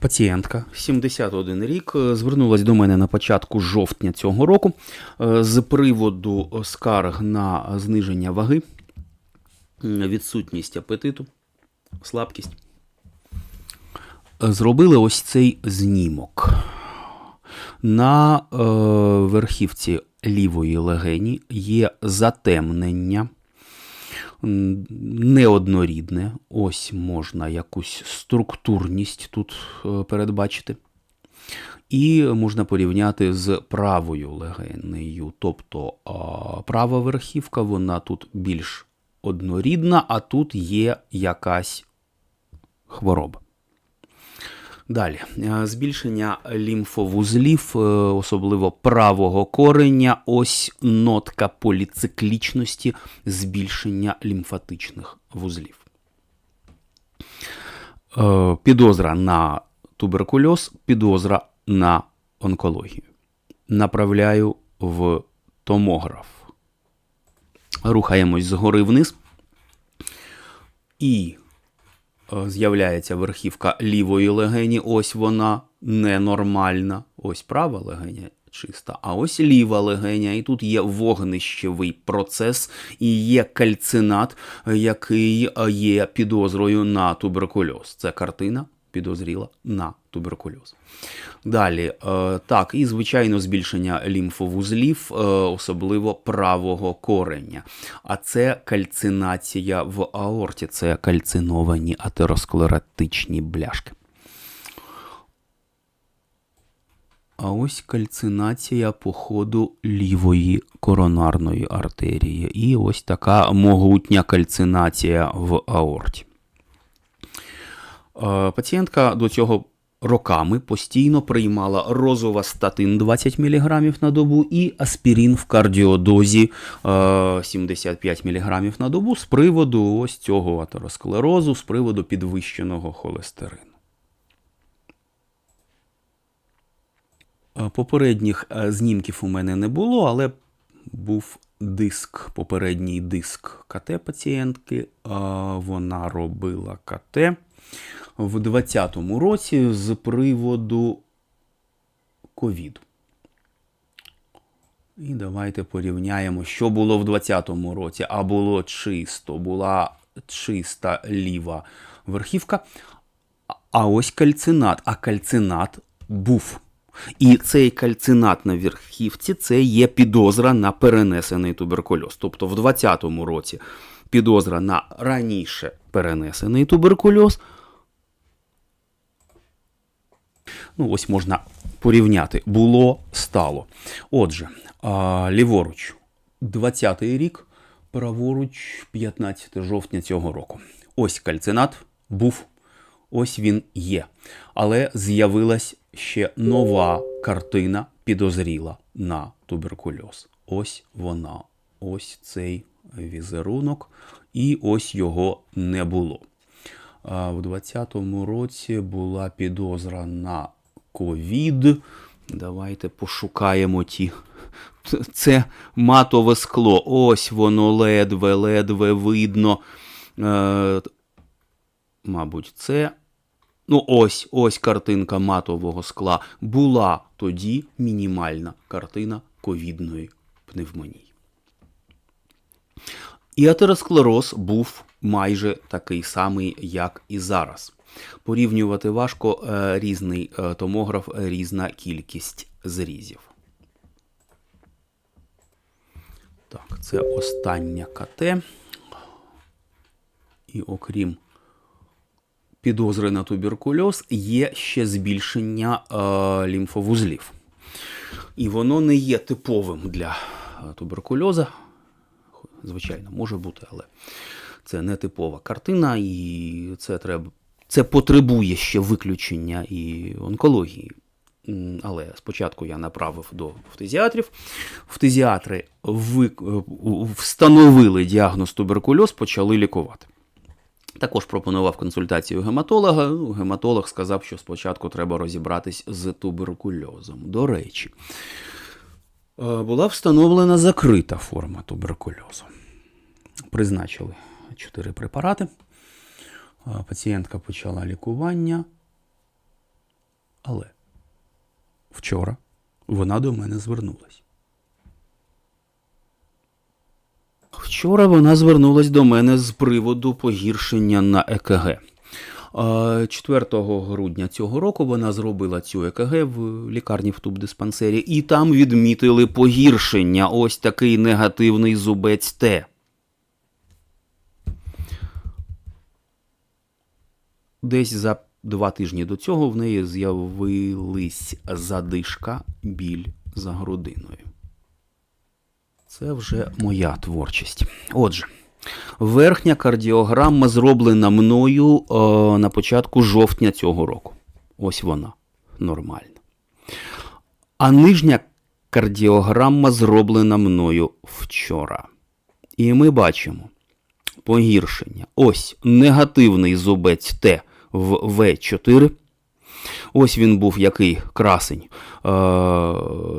Пацієнтка 71 рік е, звернулась до мене на початку жовтня цього року е, з приводу скарг на зниження ваги, відсутність апетиту, слабкість. Зробили ось цей знімок. На е, верхівці лівої легені є затемнення неоднорідне. Ось можна якусь структурність тут е, передбачити. І можна порівняти з правою легенею. Тобто права верхівка, вона тут більш однорідна, а тут є якась хвороба. Далі, Е, збільшення лімфовузлів, е, особливо правого кореня, ось нотка поліциклічності, збільшення лімфатичних вузлів. Е, Підозра на туберкульоз, підозра на онкологію. Направляю в томограф. Рухаємось згори вниз. І з'являється верхівка лівої легені. Ось вона ненормальна. Ось права легеня чиста, а ось ліва легеня. І тут є вогнищевий процес і є кальцинат, е, який е, є підозрою на туберкульоз. Це картина підозріла на туберкульоз. Далі, е, так, і звичайно збільшення лімфовузлів, е, особливо правого кореня. А це кальцинація в аорті, це кальциновані атеросклеротичні бляшки. А ось кальцинація по ходу лівої коронарної артерії. І ось така могутня кальцинація в аорті. Е, Пацієнтка до цього роками постійно приймала розовастатин 20 мг на добу і аспірин в кардіодозі е, 75 мг на добу з приводу ось цього атеросклерозу, з приводу підвищеного холестерину. Е, Попередніх е, знімків у мене не було, але був диск, попередній диск КТ пацієнтки. Е, Вона робила КТ в 2020 році з приводу ковіду. І давайте порівняємо, що було в 2020 році. А було чисто, була чиста ліва верхівка. А ось кальцинат. А кальцинат був. І цей кальцинат на верхівці це є підозра на перенесений туберкульоз. Тобто в 2020 році підозра на раніше перенесений туберкульоз. Ну, ось можна порівняти. Було, стало. Отже, ліворуч 20-й рік, праворуч 15 жовтня цього року. Ось кальцинат був, ось він є. Але з'явилась ще нова картина, підозріла на туберкульоз. Ось вона, ось цей візерунок, і ось його не було. В 2020 році була підозра на ковід. Давайте пошукаємо ті. Це матове скло. Ось воно ледве-ледве видно. Е, мабуть, це. Ну, ось, ось картинка матового скла. Була тоді мінімальна картина ковідної пневмонії. І атеросклероз був майже такий самий, як і зараз. Порівнювати важко е, різний е, томограф, різна кількість зрізів. Так, це остання КТ. І окрім підозри на туберкульоз, є ще збільшення е, лімфовузлів. І воно не є типовим для туберкульоза. Звичайно, може бути, але це не типова картина, і це треба. Це потребує ще виключення і онкології. Але спочатку я направив до фтизіатрів. Фтизіатри е, встановили діагноз туберкульоз, почали лікувати. Також пропонував консультацію гематолога. Ну, Гематолог сказав, що спочатку треба розібратись з туберкульозом. До речі, е, була встановлена закрита форма туберкульозу. Призначили 4 препарати. Пацієнтка почала лікування. Але вчора вона до мене звернулась. Вчора вона звернулась до мене з приводу погіршення на ЕКГ. 4 грудня цього року вона зробила цю ЕКГ в лікарні в тубдиспансері, і там відмітили погіршення. Ось такий негативний зубець Т. Десь за два тижні до цього в неї з'явились задишка, біль за грудиною. Це вже моя творчість. Отже, верхня кардіограма зроблена мною е, на початку жовтня цього року. Ось вона. Нормальна. А нижня кардіограма зроблена мною вчора. І ми бачимо погіршення. Ось негативний зубець Т в В4. Ось він був який красень е-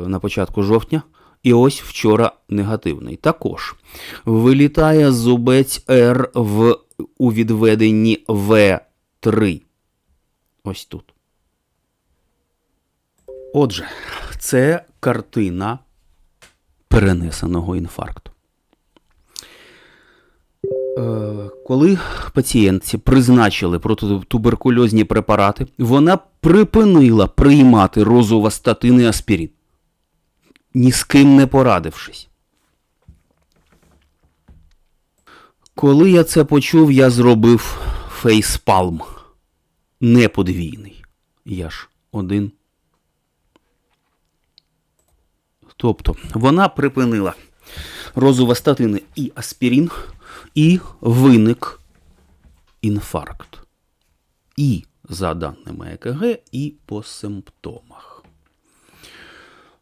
на початку жовтня. І ось вчора негативний. Також вилітає зубець Р в, у відведенні В3. Ось тут. Отже, це картина перенесеного інфаркту. Е, коли пацієнтці призначили протитуберкульозні препарати, вона припинила приймати розовастатин і аспірин ні з ким не порадившись. Коли я це почув, я зробив фейспалм. Не подвійний. Я ж один. Тобто вона припинила розовостатини і аспірин, і виник інфаркт. І за даними ЕКГ, і по симптомах.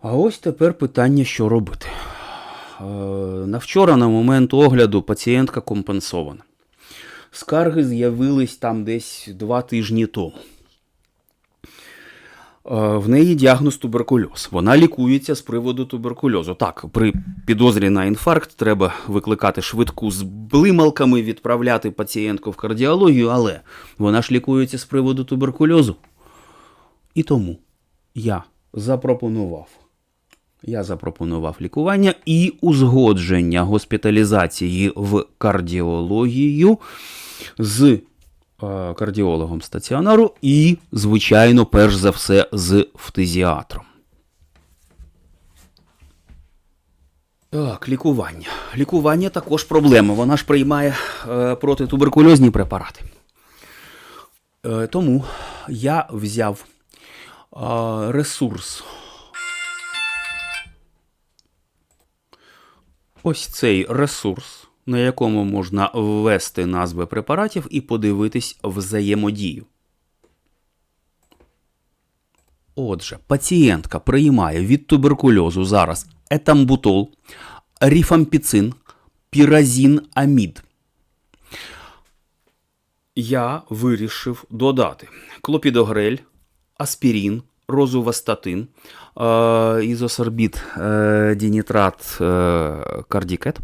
А ось тепер питання, що робити. Е, на вчора, на момент огляду, пацієнтка компенсована. Скарги з'явились там десь два тижні тому. Е, в неї діагноз туберкульоз. Вона лікується з приводу туберкульозу. Так, при підозрі на інфаркт треба викликати швидку з блималками, відправляти пацієнтку в кардіологію, але вона ж лікується з приводу туберкульозу. І тому я запропонував я запропонував лікування і узгодження госпіталізації в кардіологію з кардіологом стаціонару і, звичайно, перш за все, з фтизіатром. Так, лікування. Лікування також проблема. Вона ж приймає е, протитуберкульозні препарати. Е, тому я взяв е, ресурс ось цей ресурс, на якому можна ввести назви препаратів і подивитись взаємодію. Отже, пацієнтка приймає від туберкульозу зараз етамбутол, ріфампіцин, піразін амід. Я вирішив додати клопідогрель, аспірін, розувастатин, е, ізосорбіт, е, дінітрат, е, кардікет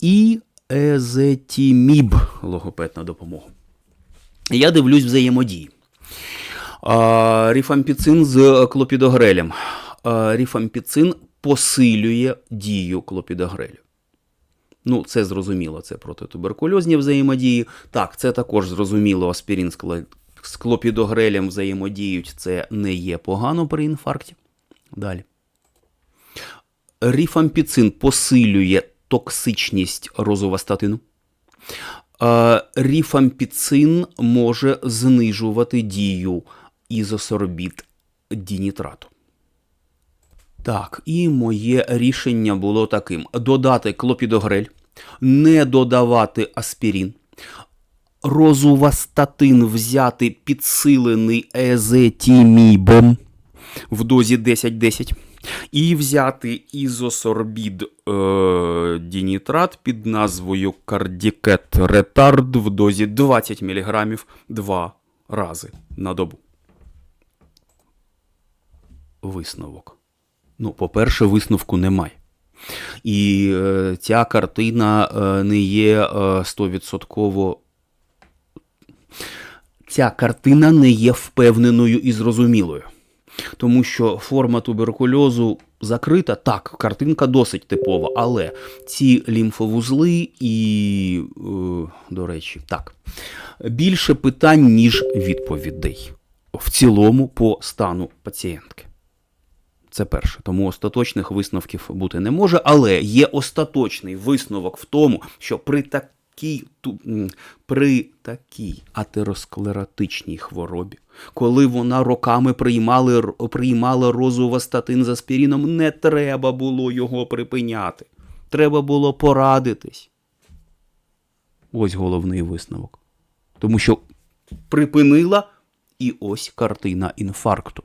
і езетіміб логопедна допомога. Я дивлюсь взаємодії. Ріфампіцин з клопідогрелем. Ріфампіцин посилює дію клопідогрелю. Ну, це зрозуміло, це протитуберкульозні взаємодії. Так, це також зрозуміло аспірин з клопідогрелем взаємодіють, це не є погано при інфаркті. Далі. Ріфампіцин посилює токсичність розовастатину. Ріфампіцин може знижувати дію ізосорбіт дінітрату. Так, і моє рішення було таким: додати клопідогрель, не додавати аспірін, розувастатин взяти підсилений езетімібом в дозі 10-10. І взяти ізосорбід е, дінітрат під назвою Кардікет Ретард в дозі 20 мг два рази на добу. Висновок. Ну, по-перше, висновку немає. І е, ця картина е, не є е, Ця картина не є впевненою і зрозумілою. Тому що форма туберкульозу закрита, так, картинка досить типова, але ці лімфовузли і, е, до речі, так, більше питань, ніж відповідей в цілому по стану пацієнтки. Це перше. Тому остаточних висновків бути не може, але є остаточний висновок в тому, що при такій, ту- при такій атеросклеротичній хворобі, коли вона роками приймали, приймала розувастатин з аспіріном, не треба було його припиняти. Треба було порадитись. Ось головний висновок. Тому що припинила і ось картина інфаркту.